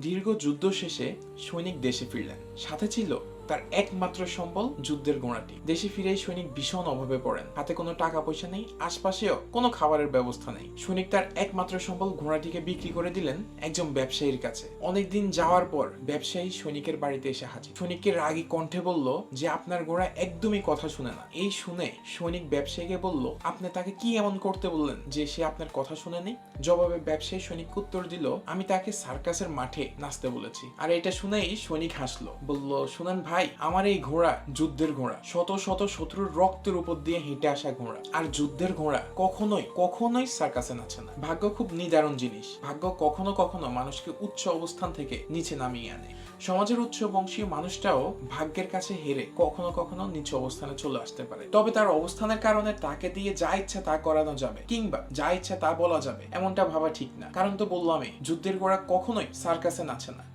দীর্ঘ যুদ্ধ শেষে সৈনিক দেশে ফিরলেন। সাথে ছিল তার একমাত্র সম্বল যুদ্ধের ঘোড়াটি দেশে ফিরে সৈনিক ভীষণ অভাবে পড়েন। হাতে কোনো টাকা পয়সা নেই, আশপাশেও কোনো খাবারের ব্যবস্থা নেই। সৈনিক তার একমাত্র সম্বল ঘোড়াটিকে বিক্রি করে দিলেন একজন ব্যবসায়ীর কাছে। অনেকদিন যাওয়ার পর ব্যবসায়ী সৈনিকের বাড়িতে এসে হাজির। সৈনিককে রাগী কণ্ঠে বলল যে, আপনার ঘোড়া একদমই কথা শুনে না। এই শুনে সৈনিক ব্যবসায়ীকে বলল, আপনি তাকে কি এমন করতে বললেন যে, সে আপনার কথা শুনেনি জবাবে ব্যবসায়ী সৈনিক উত্তর দিল, আমি তাকে সার্কাসের মাঠে নাচতে বলেছি। আর এটা শুনেই সৈনিক হাসলো। বলল, শুনেন ভাই আমার এই ঘোড়া যুদ্ধের ঘোড়া। শত শত শত্রুর রক্তের উপর দিয়ে হেঁটে আসা ঘোড়া। আর যুদ্ধের ঘোড়া কখনোই কখনোই সার্কাসে নাচে না। ভাগ্য খুব নিদারুণ জিনিস। ভাগ্য কখনো কখনো মানুষকে উচ্চ অবস্থান থেকে নিচে নামিয়ে আনে। সমাজের উচ্চ বংশীয় মানুষটাও ভাগ্যের কাছে হেরে কখনো কখনো নিচু অবস্থানে চলে আসতে পারে। তবে তার অবস্থানের কারণে তাকে দিয়ে যা ইচ্ছা তা করানো যাবে, কিংবা যা ইচ্ছা তা বলা যাবে, এমনটা ভাবা ঠিক না। কারণ তো বললামই, যুদ্ধের গোড়া কখনোই সার্কাসে নাচে না।